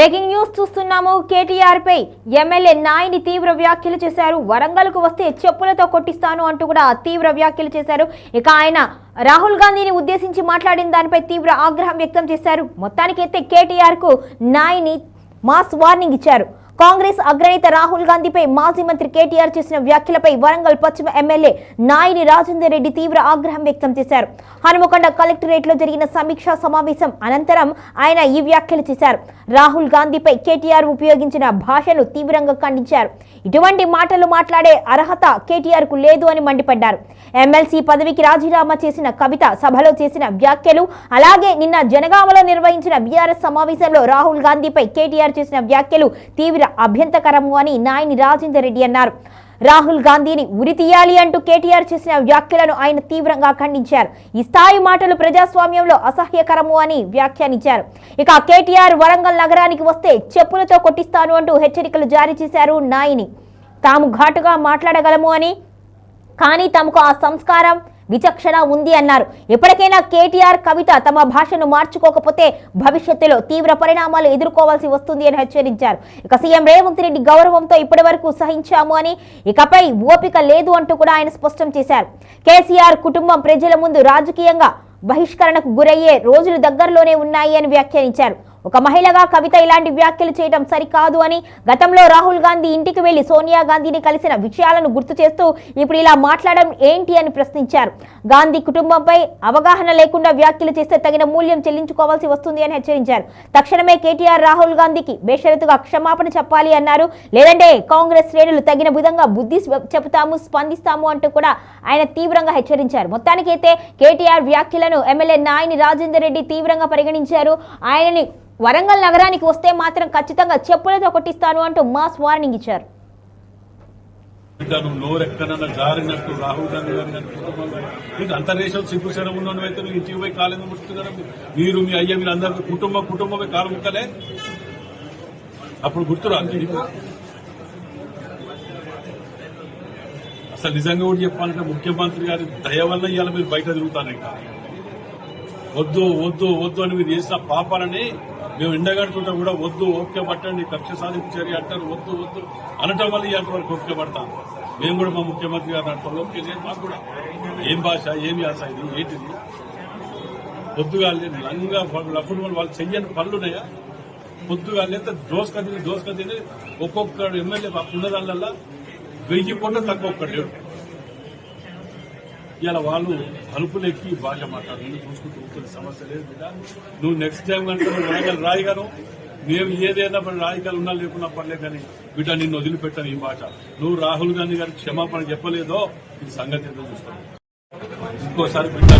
Breaking news చూస్తున్నాము. కేటీఆర్ పై MLA Nayini తీవ్ర వ్యాఖ్యలు చేశారు. వరంగల్కు వస్తే చెప్పులతో కొట్టిస్తాను అంటూ కూడా తీవ్ర వ్యాఖ్యలు చేశారు. ఇక ఆయన రాహుల్ గాంధీని ఉద్దేశించి మాట్లాడిన దానిపై తీవ్ర ఆగ్రహం వ్యక్తం చేశారు. మొత్తానికైతే కేటీఆర్కు నాయిని మాస్ వార్నింగ్ ఇచ్చారు. కాంగ్రెస్ అగ్రనేత రాహుల్ గాంధీపై మాజీ మంత్రి కేటీఆర్ చేసిన వ్యాఖ్యలపై వరంగల్ పశ్చిమ ఎమ్మెల్యే నాయిని రాజేందర్ రెడ్డి తీవ్ర ఆగ్రహం వ్యక్తం చేశారు. హనుమకొండ కలెక్టరేట్లో జరిగిన సమీక్షా సమావేశం అనంతరం ఆయన ఈ వ్యాఖ్యలు చేశారు. రాహుల్ గాంధీపై కేటీఆర్ ఉపయోగించిన భాషను తీవ్రంగా ఖండించారు. ఇటువంటి మాటలు మాట్లాడే అర్హత కేటీఆర్కు లేదు అని మండిపడ్డారు. ఎమ్మెల్సీ పదవికి రాజీనామా చేసిన కవిత సభలో చేసిన వ్యాఖ్యలు అలాగే నిన్న జనగామలో నిర్వహించిన బీఆర్ఎస్ సమావేశంలో రాహుల్ గాంధీపై కేటీఆర్ చేసిన వ్యాఖ్యలు తీవ్ర అభ్యంతకరము అని నాయని రాజేందర్ రెడ్డి అన్నారు. రాహుల్ గాంధీని ఉరి తీయాలి అంటూ కేటీఆర్ చేసిన వ్యాఖ్యలను ఆయన తీవ్రంగా ఖండించారు. ఈ స్థాయి మాటలు ప్రజాస్వామ్యంలో అసహ్యకరము అని వ్యాఖ్యానించారు. ఇక కేటీఆర్ వరంగల్ నగరానికి వస్తే చెప్పులతో కొట్టిస్తాను అంటూ హెచ్చరికలు జారీ చేశారు నాయిని. తాము ఘాటుగా మాట్లాడగలము అని కానీ తమకు ఆ సంస్కారం విచక్షణ ఉంది అన్నారు. ఎప్పటికైనా కేటీఆర్ కవిత తమ భాషను మార్చుకోకపోతే భవిష్యత్తులో తీవ్ర పరిణామాలు ఎదుర్కోవాల్సి వస్తుంది అని హెచ్చరించారు. ఇక సీఎం రేవంత్ రెడ్డి గౌరవంతో ఇప్పటి వరకు సహించాము అని ఇకపై ఓపిక లేదు అంటూ కూడా ఆయన స్పష్టం చేశారు. కేసీఆర్ కుటుంబం ప్రజల ముందు రాజకీయంగా బహిష్కరణకు గురయ్యే రోజులు దగ్గరలోనే ఉన్నాయి అని వ్యాఖ్యానించారు. ఒక మహిళగా కవిత ఇలాంటి వ్యాఖ్యలు చేయడం సరికాదు అని గతంలో రాహుల్ గాంధీ ఇంటికి వెళ్ళి సోనియా గాంధీని కలిసిన విషయాలను గుర్తు చేస్తూ ఇప్పుడు ఇలా మాట్లాడడం ఏంటి అని ప్రశ్నించారు. గాంధీ కుటుంబంపై అవగాహన లేకుండా వ్యాఖ్యలు చేస్తే తగిన మూల్యం చెల్లించుకోవాల్సి వస్తుంది అని హెచ్చరించారు. తక్షణమే కేటీఆర్ రాహుల్ గాంధీకి బేషరతుగా క్షమాపణ చెప్పాలి అన్నారు. లేదంటే కాంగ్రెస్ శ్రేణులు తగిన విధంగా బుద్ధి చెబుతాము స్పందిస్తాము అంటూ కూడా ఆయన తీవ్రంగా హెచ్చరించారు. మొత్తానికైతే కేటీఆర్ వ్యాఖ్యలను ఎమ్మెల్యే నాయని రాజేందర్ రెడ్డి తీవ్రంగా పరిగణించారు. ఆయనని వరంగల్ నగరానికి వస్తే మాత్రం ఖచ్చితంగా చెప్పులతో కొట్టిస్తాను అంటూ మాస్ వార్నింగ్ ఇచ్చారు. నువ్వు నోరెక్కనన్నా జారినట్టు రాహుల్ గాంధీ గారి గారి కుటుంబం నీకు అంతర్దేశం సిగ్గుశరం ఉన్నోడు అయితే నువ్వు ఇంటికి పోయి కాలేదు ముట్టుకున్నారు? మీరు మీ అయ్య మీరు అందరు కుటుంబం కుటుంబమే కాలు ముక్కలే అప్పుడు గుర్తురాదు అసలు నిజంగా కూడా చెప్పాలంటే ముఖ్యమంత్రి గారి దయ వల్ల ఇవాళ మీరు బయట తిరుగుతారు ఇంకా వద్దు వద్దు వద్దు అని మీరు చేసిన పాపాలని మేము ఎండగడుతుంటే కూడా వద్దు ఓకే పట్టండి కక్ష సాధింపు చర్య అంటారు వద్దు వద్దు. అనటం వల్ల ఇవాళ వరకు ఓకే పడతాం. మేము కూడా మా ముఖ్యమంత్రి గారు అంటాం ఓకే లేదు మాకు కూడా. ఏం భాష ఏమి ఆశ ఇది ఏంటిది? పొద్దుగా లంగా లఫుడు వాళ్ళు చెయ్యని పనులున్నాయా? పొద్దుగా లేదా దోసక తిని దోసక తిని ఒక్కొక్క ఎమ్మెల్యే ఉన్నదాళ్ళల్లా వెయ్యి కోట్ల తక్కువ ఒక్కడు లేడు. ఇలా వాళ్ళు అలుపులెక్కి ఎక్కి భాష మాట్లాడు నువ్వు చూసుకుంటూ ఉంటుంది సమస్య లేదు బిడ్డ. నువ్వు నెక్స్ట్ టైం కనుక నువ్వు వరంగల్ రాయగలవు. మేము ఏదైనా పని రాజకీయాలు ఉన్నా లేకున్నా పర్లేదు కానీ బిడ్డ నిన్ను వదిలిపెట్టాను ఈ భాష నువ్వు రాహుల్ గాంధీ గారికి క్షమాపణ చెప్పలేదో ఈ సంగతి ఏదో చూస్తాను ఇంకోసారి బిడ్డ